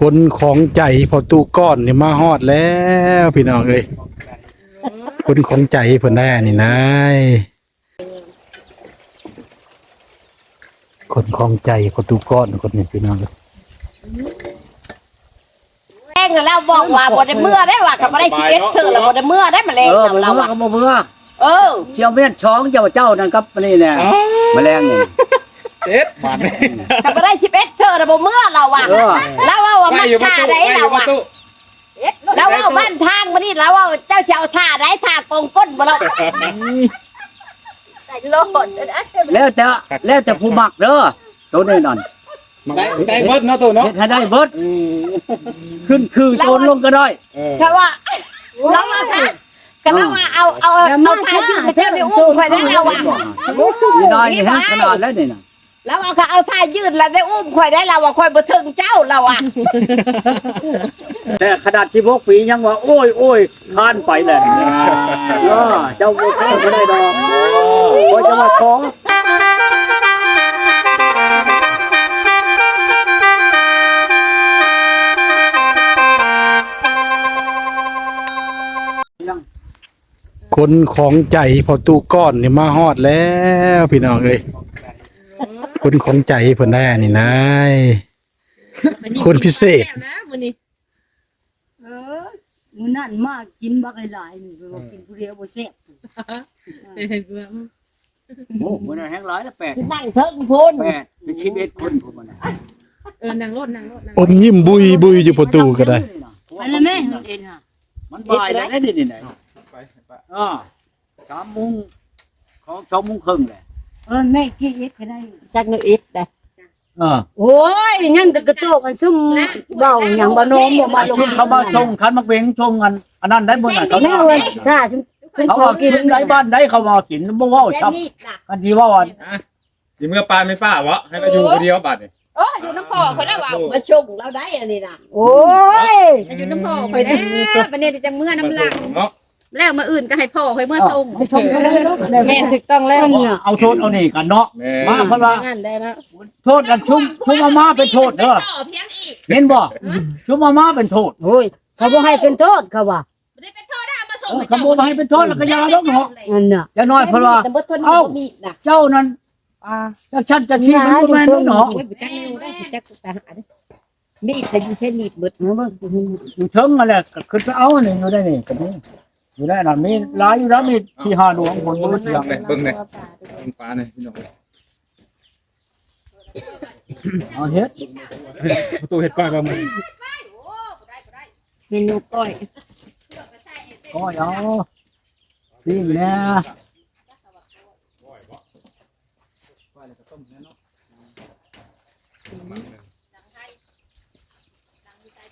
คนของใจพอตู้ก้อนนี่มาฮอดแล้วพี่น้องเอ้ยคนของใจเพิ่นได้นี่นายคนของใจพอตู้ก้อนคนนี้พี่น้องเอ้ยแรงแล้วบอกว่าบ่ได้เมื่อได้ว่าก็บ่ได้11เทื่อแล้วบ่ได้เมื่อได้มาแรงเออเราบ่เราเมื่ออะก็บ่เมื่อเออเชียวเมียนช้องเจ้าเจ้านั่นครับนี่แหละแมลงนี่ เอ็ดบาดนี่ก็บ่ได้11เทื่อแล้วบ่เมื่อเราอะเออแล้วว่าว่ามันท่าได้เราอะแล้วว่าบ้านทางบ่นี่แล้วว่าเจ้าสิเอาท่าได้ท่ากองก้นบ่เราได้โลดนะใช่ไหมแล้วแต่แล้วแต่ผู้มักเด้อตัวนี้นั่นได้ได้เบิดเนาะตู้เนาะเฮ็ดให้ได้เบิดขึ้นคือโจรลงก็ได้ถ้าว่าแล้วว่าท่าก็แล้วว่าเอาเอาเอาท่ายืดเท่านี้อุ้มข่อยได้แล้วอะนี่น้อยนี่ฮะขนาดแล้วนี่น่ะ แล้วเอาก็เอาท่ายืดแล้วได้อุ้มข่อยได้แล้วว่าข่อยบ่ถึงเจ้าเราอะแต่ขนาด16ปียังว่า โอ้ยโอ้ยผ่านไปแล้วเออเจ้าบ่ข้าบ่ได้ดอกเพราะจะว่าของคนของใจพอตู้ก้อนนี่มาฮอดแล้ว พี่น้องเอ้ย คนของใจเพิ่นได้นี่นายคนพิเศษเออมื้อนั้นมากินบักหลายๆนี่ไปบอกกินผู้เดียวบ่แซ่บโอ้มื้อนั้นแฮงหลายแล้ว8นั่งเทิงพูน8เป็น11คนผมว่าน่ะเออนางรถนางรถนางอมยิ้มบุยบุยอยู่ประตูก็ได้ อันนั้นแม่เอ็นค่ะมันบ่ายแล้วได้นี่ไหนอ่าสามโมงของสองโมงครึ่งแหละ เออแม่กินเอ็ดก็ได้จักนึกอิดได้เออโอ้ยยังกระโตกกันซุ่มเบาหยังบ่โนมบ่มาลงชุดเขามาชงคันมักเวงชงกันอันนั้นได้บ่น่ะเขาแม่เว้ยถ้าซุ่มเป็นเขาขอว่ากิกินนได้บ้านได้เขามากินบ่เว้าแค่ซับนี้น่ะกันที่ว่าวันสิเมื่อปลาไม่ป้าวะให้มาอยู่คนเดียวบัดนี่เอออยู่น้ำพ่อคนละว่ามาชงเราได้อันนี้น่ะโอ้ยอยู่น้ำพ่อคอยได้ประเด็นจะเมื่อน้ำหลังเนาะ แล้วมาอื่นก็ให้พ่อคอยเมื่อส่งชมกันเลยลูกแม่ถูกต้องแล้วเอาโทษเอานี่กันเนาะแม่ มาเพราะว่านั่นได้แล้วโทษกันชุ่มชุ่มมาม่าเป็นโทษเด้อต่อเพียงอีกเห็นบ่ชุ่มมาม่าเป็นโทษโอ้ยเขาบ่ให้เป็นโทษเขาว่าไม่ได้เป็นโทษได้มาส่งเออขโมยมาให้เป็นโทษแล้วก็ยาลงเนาะนั่นน่ะอย่าน้อยเพราะว่า แต่บ่ทนเอ้ามีดน่ะเจ้านั้นอ่าจักฉันจะชี้มันบ่แม่นเนาะโอ้ยจักนิ้วได้จักไปหามีดแต่อยู่ใช้มีดเบิดเออเบิ่งอยู่เทิงนั่นแหละก็ขึ้นไปเอานี่อยู่ได้นี่ก็นี่ อยู่ได้นั่นมีหลายอยู่แล้วมีที่หาหลวงผลบ่รู้จักเบิ่งเลย เบิ่งปลาเลยพี่น้องเอาเฮ็ดประตูเห็ดก้อยปลาหมึกเมนูก้อยก็เอาปิ้งแน่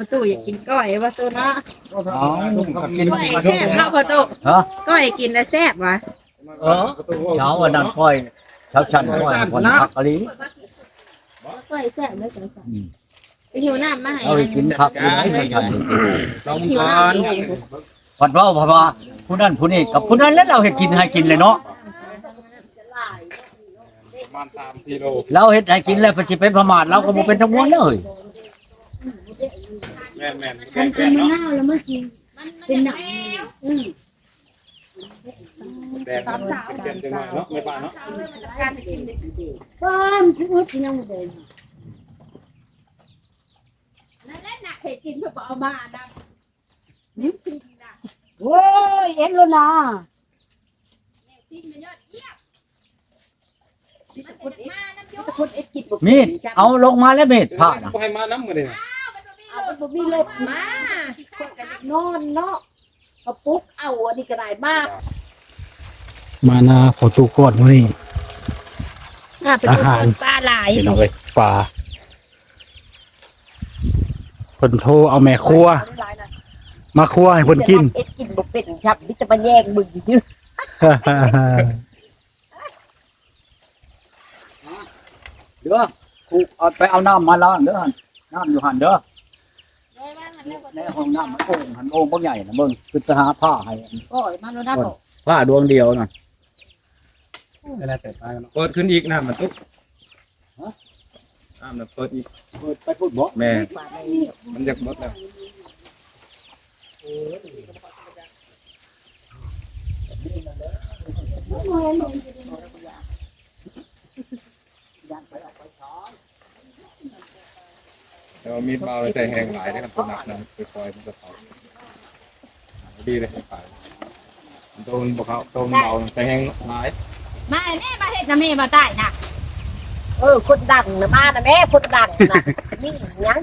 ประตูอยากกินก้อยประตูเนาะเอากินก้อยแซ่บเนาะประตูฮะก้อยกินแล้วแซ่บวะเออเช้าอันนั้นค่อยเช้าชันค่อยคนผักกะลีก้อยแซ่บเลยจังสันไปหิวน้ำมาให้เอาไปกินผักกินให้ชันชันลองหิวก่อนน้ำเองพันว่าเพราะว่าผู้นั้นผู้นี้กับผู้นั้นแล้วเราเฮ็ดกินให้กินเลยเนาะประมาณ3กิโลเราเฮ็ดให้กินแล้วไปสิเป็นประมาทเราก็บ่เป็นทั้งมวลเลย แม่นแม่นคันกินมะนาวแล้วมากินเป็นหนังแดงเป็นจังหวะเนาะไม่ป้าเนาะป้ามคืออึดยังบ่ได้นั่นแหละน่ะเห็ดกินเพื่อเอามาดำนิ้วซิมนะโอ้ยเอ็นแล้วนะนิ้วซิมมันยอดเยี่ยมมันเป็นมาน้ำยศคนเอ็ดกินบ่มีดเอาลงมาแล้วมีดผ่าน่ะบ่ให้มาน้ำมื้อนี้น่ะ เอามันบ่มีรถมานอนเนาะเอาปุ๊กเอาอันนี้ก็ได้มากมานาพอตู้ก้อนมื้อนี้อะเป็นอาหาร ปลาหลายพี่น้องเอ้ยปลาเพิ่นโทรเอาแม่ครัวมาครัวให้เพิ่นกิน เอ็ดกินบ่เป็นครับมิตรมาแยกมึงอยู่เด้อครูเอาไปเอาน้ำมาล้างเด้อหั่นน้ำอยู่หั่นเด้อ ในห้องน้ำมันโอ่งหันโอ่งบ่ใหญ่นะเบิ่งคือจะหาผ้าให้โอ้ยมันนั่นบ่ผ้าดวงเดียวน่ะเปิดขึ้นอีกน้ำมันตุ๊กอ้ามน่ะเปิดอีกเปิดไปพูดบ่แม่มันอยากหมดแล้ว แต่ว่ามีดเบาเลยแต่แห้งหลายได้ครับหนักนะไปปล่อยมันจะเผาดีเลยให้ขายโดนบอกเขาโดนเบาแต่แห้งหลายมาแม่มาเฮ็ดนะแม่มาใต้น่ะเออคนดังนะมานะแม่คนดังนะนี่หยัง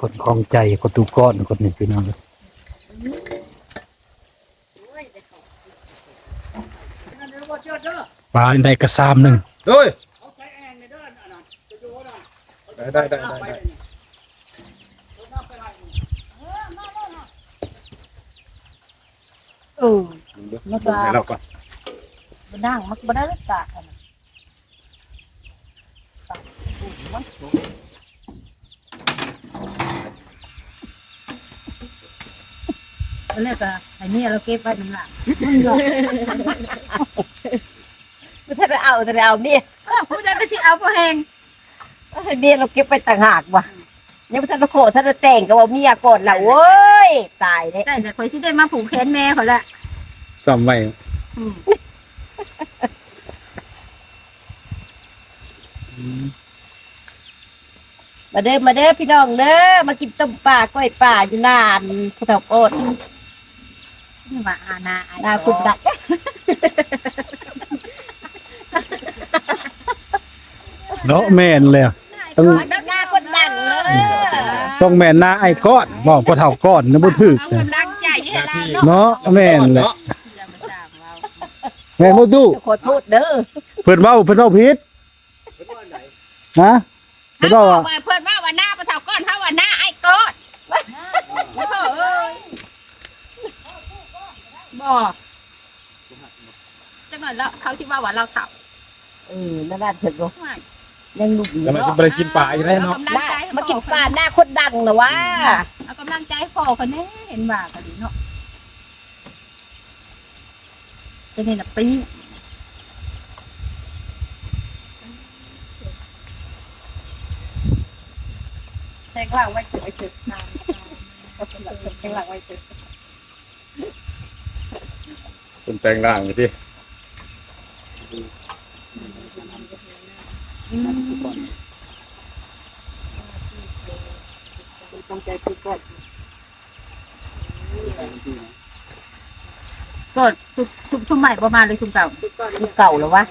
คนของใจประตูก้อนคนนี้พี่น้องเอ้ย ปลาได้กระซามหนึ่งเฮ้ยได้ได้ได้ได้ได้เออมันก็ให้เราก่อนมันนั่งมันบ่ได้รักษาอันนั้นตอนแรกก็ไอ้นี่เราเก็บไว้น้ำหลัง ถ้าจะเอาถ้าจะเอาเนี่ยพูดได้ก็สิเอาพอแหงเนี่ยเราเก็บไปต่างหากว่ะยังไม่ทันโคถ้าจะแต่งก็ว่าเมียก่อนละเว้ยตายเลยแต่แต่คอยสิได้มาผูกแขนแม่เขาละซ่อมไว้มาเด้อมาเด้อพี่น้องเด้อมากินต้มปลาก้อยปลาอยู่นานผู้เฒ่าโอดนี่ว่าอาณาไอ้นาคุณดัก เนาะแม่นเลยต้องหน้าคนดังเลยต้องแม่นหน้าไอ้ก้อนบอกพอเท่าก้อนนะบ่ถึกเอาเลยกำลังใจให้เราเนาะเนาะแม่นเลยอย่ามาจ้างเราแม่นบ่ตู้ขอโทษเด้อเพิ่นเว้าเพิ่นเว้าผิดฮะเพิ่นเอาเว้าบอว่ากว่าเพื่อนว่าว่าหน้าปะเฒ่าก้อนเฮาว่าหน้าไอ้ก้อนโอ้โหเอ้ยบอกจังหน่อยแล้วเขาคิดว่าว่าเราเฒ่าเออนั่นน่ะเถิดบ่ ยังหนุ่มอยู่แล้วมันจะเนาะไปกินปลาอีกแล้วเอาเนาะกำลังใจให้มากินพ่อปลาหน้าคนดังนะวะเอากำลังใจให้พ่อคนนี้เห็นว่าก็ดีเนาะจะนี่น่ะปีแทงล่างไว้เถอะไว้เถอะนานแทงล่างไว้เถอะคนแปลงร่างอยู่ที่ ต้องใจคือก่อนก็ทุกทุกทุกใหม่ประมาณเลยทุกเก่าคือเก่าแล้ววะ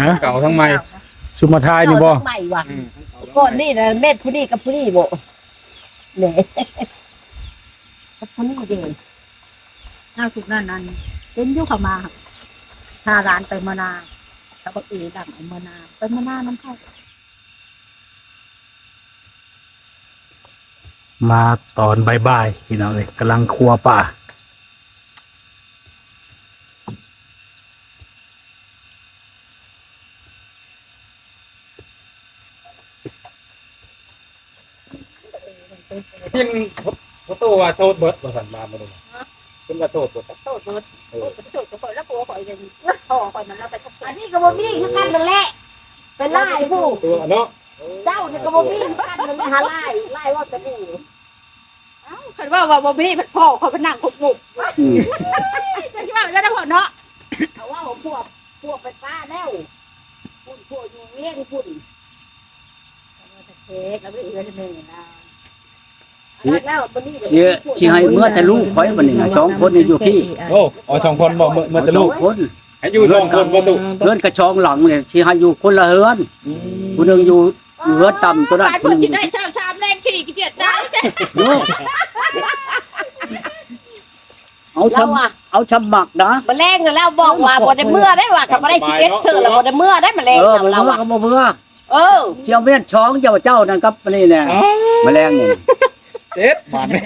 ฮะเก่าทั้งใหม่สุมาทายนี่บ่เก่าใหม่ว่ะก่อนนี่นะเม็ดผู้นี้กับผู้นี้บ่เนี่ยกับผู้นี้เด่นหน้าสุกนั่นนั่นเป็นอยุคเขามาครับถ้าร้านไปมานา เขาบอกเอดังเอามานาไปมานาน้ำเข้ามาตอนบ่ายๆพี่น้องเอ้ยกำลังครัวป่าพินพตู้ว่าโชดเบิร์ดบ่สันมาบ่ได้เป็นว่าโชดเบิดโทษเบิดโอ้โทษจะคอยแล้วปัวคอยยังพ่อคอยมันแล้วไปทับอันนี้ก็บ่มีคือกันนั่นแหละเป็นไล่ผู้ตัวเนาะเจ้านี่ก็บ่มีคือกันมันไม่หาไล่ไล่ว่าจะผู้คอยว่าว่าบ่มีมันพ่อคอยเป็นนางขุกหมุกจะคิดว่าจะได้ผลเนาะเอาว่าพวกพวกไปป้าแล้วพุ่นพวกอยู่เลี้ยงพุ่นเค้กแล้วก็อีกเรื่องหนึ่งนะแล้วบ่นี่เชี่ยสิให้เมื่อแต่ลูกข่อยบัดนี้น่ะสองคนนี่อยู่พี่โอ้อ๋อสองคนบ่เมื่อเมื่อจะลูกสองคนให้อยู่สองคนประตูเฮือนกระชองหลังเนี่ยสิให้อยู่คนละเฮือนผู้หนึงอยู่อยู่เฮือนต่ำตัวนั้นฝ่ายผู้เพื่หอนนึงที่ได้ชามชามแรงฉีกเกียดได้โอ้เอาเราชำอะเอาชำหมักนะมาแรงแล้วบอกว่าบ่ได้เมื่อได้ว่าถ้าบ่ได้11เธอแล้วบ่ได้เมื่อได้มาแรงเออเราบ่เราเมื่ออะก็บ่เมื่อเออเชียวเมียนช้องเจ้าเจ้านั่นครับนี่แน่แมลงนี่ เจ็ดบาทนี่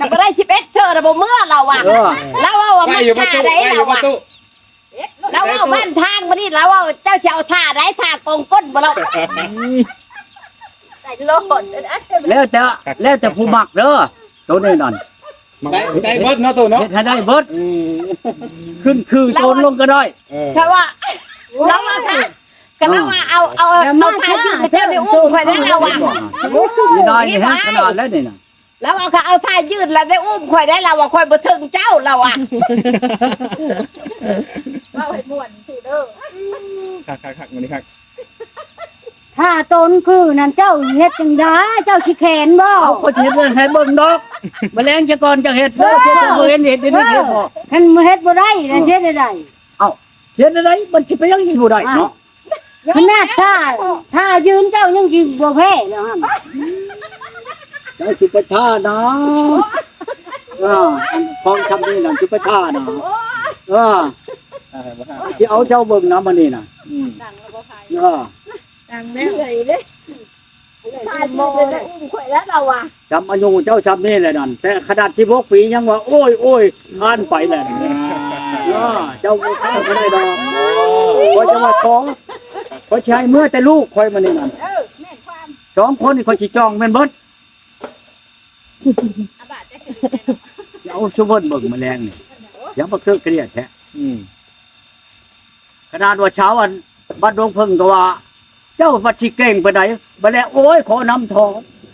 ถ้าบ่ได้11เธอแล้วบ่เมื่อเราอะเออเราว่าว่ามันได้อยู่ประท่าตูได้ได้อเรายู่ประอะตูเราว่าบ้านทางบ่นี่เราว่าเจ้าสิเอาท่าได้ท่ากองก้นบ่เราได้โลดนะใช่ไหมแล้วแต่แล้วแต่ผู้หมักเด้อตัวนี้นั่นได้ได้เบิดเนาะตัวเนาะเฮ็ดให้ได้เบิดอืมขึ้นคือโจรลงก็ได้เออเพราะว่าเราว่าถ้าก็เราว่าเอาเอาเอาทายยืดเจ้าในอุ้มข่อยได้เราอะนี่น้อยนี่ฮะขนาดแล้วนี่น่ะ แล้วเอาเขาเอาทายยืดแล้วได้อุ้มข่อยได้เราอะข่อยบ่ถึงเจ้าเราอะว่าให้ม่วนสู่เด้อคักคักคักวันนี้คักถ้าตนคือนั่นเจ้าเฮ็ดจังได๋เจ้าสิแขนบ่เอาก็สิเฮ็ดให้เบิ่งดอกแมลงจะก่อนจะเฮ็ดเด้อเฮ็ดให้บ่เห็นเฮ็ดได้เฮ็ดบ่คันเฮ็ดบ่ได้แล้วเฮ็ดได้ได้เฮ็ดอะไรมันสิไปยังอีกบ่ได้เนาะขนาดถ้าถ้ายืนเจ้ายังสิบ่แพ้แล้วหั่น แล้วสิไปท่านะเออพองคำนี้น่ะสิไปท่านะเอออ่าบ่ฮะสิเอาเจ้าเบิ่งนะมันนี่น่ะอืมดังแล้วบ่พายเออดังแล้วเลยเด้ทายยืดแล้วได้อุ้มข่อยแล้วเราอะจำอายุเจ้าจำนี่แหละนั่นแต่ขนาด16ปียังว่า โอ้ยโอ้ยผ่านไปแล้วนี่เออเจ้าบ่เข้าบ่ได้ดอกคอยจะว่าขอขอใช้เมื่อแต่ลูกคอยมานี่นั่นเออแม่นความสองคนนี่คอยสิจองแม่นเบิด อาบาดจะคือแม่นเอาชุบเบิ่งเบิ่งแมลงนี่ยังบ่เครือเครียดแท้อืมขนาดว่าเช้าอันบ้านดงเพิ่งก็ว่า เจ้าบัดสิเก่งไปไหนบ่แล้วโอ้ยขอนำทอง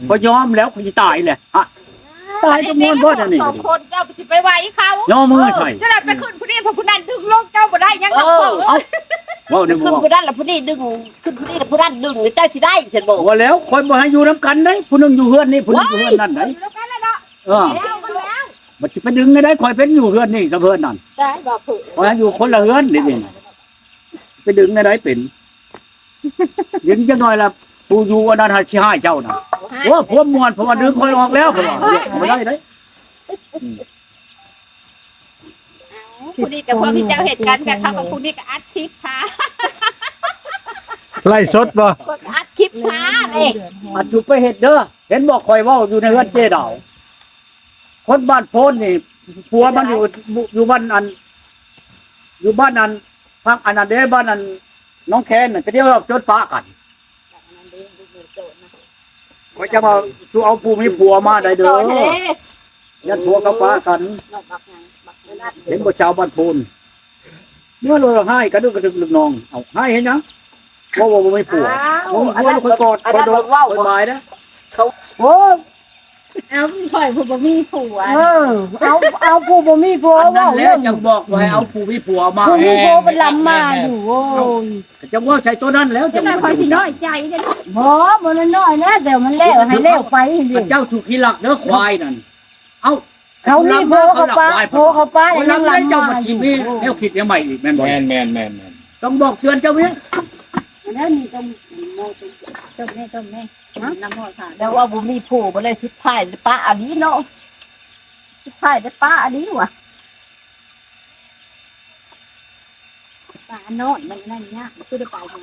บ่ยอมแล้วเขาสิตายแหละฮะ ตายจำนวนบ่อันนี้สองคนเจ้าสิไปไหวเขาย่อมือใส่จะได้ไปขึ้นผู้นี้เพราะผู้นั้นดึงลงเจ้าบ่ได้ยังเอต้องอเออเว้าได้บ่ขึ้นผู้นั้นแล้วผู้นี้ดึงขึ้นผู้นี้แล้วผู้นั้นดึงเจ้าสิได้ฉันบอกว่าแล้วคนบ่ให้อยู่นํกันเด้ผู้หนึงอยู่เฮือนนี่ผู้หนึงอยู่เฮือนนั่นเอได้ออยู่แล้วกันแล้วเนาะเออแล้วก็แล้วมันสิไปดึงได้ได้คอยเป็นอยู่เฮือนนี่กับเฮือนนั่นได้บอกเผื่อคอยอยู่คนละเฮือนนี่นี่ไปดึงได้ได้เป็นดึงจังหน่อยละ ผู้อยู่อันนั้นหาสิให้เจ้าน่ะว่าพวกมวนเพราะว่าดึงคอยออกแล้วเพิ่นว่าบ่ได้เด้ผู้นี้กับพวกที่เจ้าเหตุการณ์กับเขากับผู้นี้กับอัดคลิปค่ะไล่สดบ่กดอัดคลิปท้าเลยอัดถูกไปเห็ดเด้อเห็นบอกคอยเว่าอยู่ในเฮือนเจดาวคนบ้านโพนนี่ผัวมันอยู่อยู่บ้านอัน อยู่บ้านอันพักอันนั้นเด้บ้านอันน้องแคนน่ะจะเรียกว่าจดป้ากัน ก็จะมาชูเอาผู้มีผัวมาได้เด้อยันผัวกับป้ากัน เห็นบ่ชาวบ้านโพนเมื่อเราให้กระดึกกระดึกลึกนอง เอาให้เห็นยังว่าว่าบ่มีผัวบ่มีผัวแล้วคอยกอดคอยโดนคอยบายนะโอ้ เอาข่อยผู้บ่มีผัวเออ เอาเอาผู้บ่มีผัวอันนั้เว้านแล้เรื่วองจังบอกว่าให้เอาผู้มีผัวมาผู้มีผัวเป็นลำมาอยู่โอ้ยจังว่าใช้ตัวนั้นแล้วเจ้าหน่อยข่อยสิน้อยใจเด้อบ่บ่น้อยๆนะแต่มันแล้วให้แล้วไปดิเจ้าถูกขี้หลักเด้อควายนั่น เอาเขามีผัวเขาป้าผัวเขาป้าคนนั่งลำหลัได้งเจ้ามามากินนี่แนวคิดยังใหม่อีกแม่นบ่แม่นแม่นแม่นแม่นต้องบอกเตือนเจ้าเวีย แล้วนี่ต้องจมแม่จมแม่น้ำหอดค่ะแล้วว่าบุมีผู้บ่เลยสิพายป้าอันนี้เนาะสิพายได้ป้าอันนี้วะป่าโนอนมันนั่นเนี่ยคือได้ไปจัง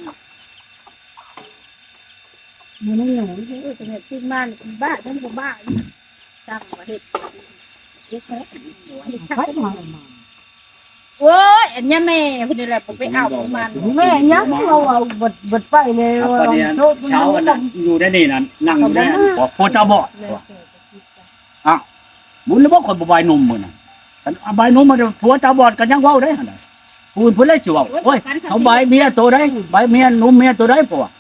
มันไม่หนูเออจังที่บ้านบ้าทั้งบ้าจังว่าเฮ็ดเฮ็ดแท้เฮ็ดไปแท้มาโอ้ยอันเนี้ยแม่เพิ่นนี่แหละบ่ไปเอามัน แม่ยังเราเอาบดบดไปเลยเอาประเดี๋ยวเช้าวันนั้นอยู่ได้นี่นั่นนั่งอยู่ได้บอกโพตาบอดบุญแล้วบ่คนบ่บายนมมื้อน่ะกันเอาบายนมมาเดี๋ยวผัวตาบอดกันยังเว้าได้หั่นน่ะพูนเพิ่นเลยสิเว้าโอ้ยเขาบายเมียตัวใดบายเมียนมเมียตัวใดพวก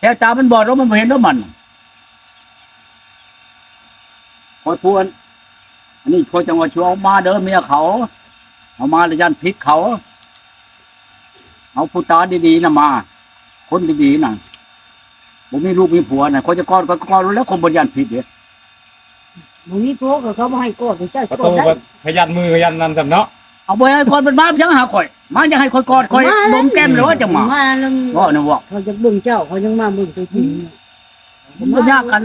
แต่ตามันบอดแล้วมันบ่เห็นแล้วมันคอยพูนอันนี้คอยจังหวะชัวเอามาเด้อเมียเขา เอามาแล้วยันพิษเขา เอาผู้ตาดีๆนะมา คนดีๆนะผมมีลูกมีผัวนะคนจะกอดก็กอดแล้วคนบนยันผิดเด้มึงมีผัวก็เขาบ่ให้กดเจ้าประกตูดได้ก็ขยันมือขยันนั่นจำเนาะเอาไปให้คนเป็นบ้ายังหาข่อย มาจะให้ข่อยกอดข่อยดมแก้มหรือว่าจะมามาแล้วว่าเนี่ยว่าเขาจะบึ้งเจ้าเขายังมาบึ้งตัวจริงผมก็ยากกัน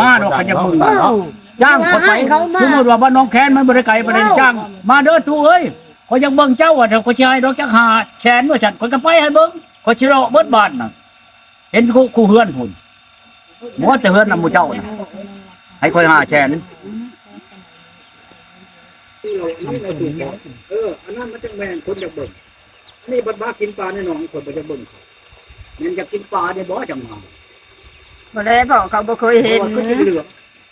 มาดอกกันจะมึงอ้าว จ้างคนไปเขามา สมมติว่าบ้านน้องแคนมันบริไกลบริจ้าง มาเด้อทูเอ้ยข่อยยังเบิ่งเจ้าว่าเดี๋ยวข่อยสิให้ดอกจักหาแชนว่าฉันข่อยก็ไปให้เบิ่งข่อยสิรอเบิดบ้านน่ะเห็นคู่คู่เฮือนพุ่นบ่ว่าแต่เฮือนนำหมู่เจ้าน่ะให้ข่อยหาแชนเออ อันนั้นมันจังแม่นคนอยากเบิ่งนี่บัดบ้ากินปลาในหนองคนบ่จะเบิ่งมันอยากกินปลาเนี่ยบ่จังมาบ่ได้บอกเขาบ่เคยเห็นก็สิเหลือ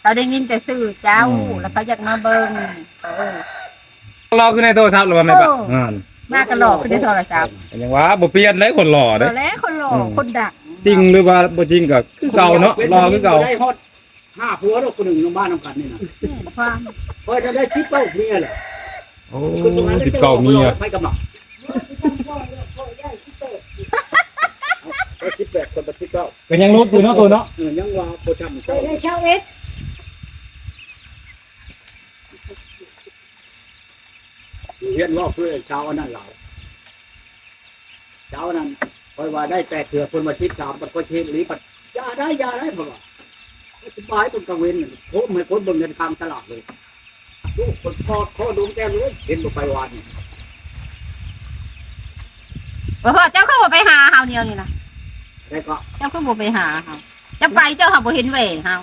เราได้ยินแต่สื่อเจ้าแล้วเขาอยากมาเบิ่งเออรอคือในโทรศัพท์หรือว่าไม่ปะโอ้ อ่ามากระหลอกคือได้โทรศัพท์อย่างว่าบ่เปลี่ยนได้คนหล่อตเด้อนแรกคนหล่อคนดังจริงหรือว่าบ่จริงก็คือเก่าเนาะรอคือเก่าได้ฮอดห้าผัวแล้วคนหนึ่งบ้านนำกันนี่นะความเฮ้ยจะได้ชิปเป้าเมียแหละโอ้สิบเก่าเมียไม่กำลังชิปแปดคนละชิปเก้าก็ยังรู้อยู่เนาะตัวเนาะเออยังว่าโปรจำไปได้เช่าเอ็ด เรียนว่าเพื่อเช้าอันนั้นเราเช้านั้นคอยว่าได้แปดเถื่อคนมาชิดสามปัดก็เชนหรือปัดยาได้ยาได้ผมว่าสบายคนกังเวนโคตรไม่คนบนเงินทางตลาดเลยลูกคนพอข้อดวงแก้มเลยเห็นตัวไปวันเออเจ้าคือบ่ไปหาเฮาเนี่ยนี่นะได้ก็เจ้าคือบ่ไปหาเฮาจะไปเจ้าเฮาบ่เห็นเว้เฮา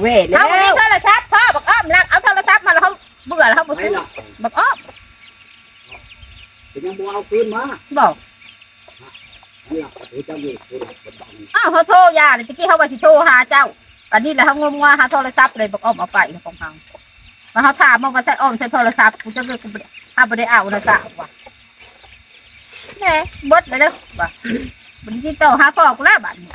เว้ยแล้เฮาบ่มีวโทรศัพท์พ่อบอกอ้อมลักเอาโทรศัพท์มาแล้วเขาเบื่อแล้วเขาบ่ไม่ซื้อหลับบอกอ้อมเป็น ยังบัวเอาคืนมาบอกไม่หลับถือเจ้าอยู่คือหลับเป็นบังอ้าวเขาโทรยาเลยตะกี้เขาว่าสิโทรหาเจ้าตอนนี้แหละเขางมงาหาโทรศัพท์เลยบอกอ้อมเอาไปของเขามาเขาถามมาว่าใส่อ้อมใส่โทรศัพท์กูจะเลิกกูบ่ได้ถ้าบ่ได้เอาโทรศัพท์ว่ะแหน่เบิดเลยเด้อว่ะบัดนี้ต่อหาพ่อกูแล้วบัดนี้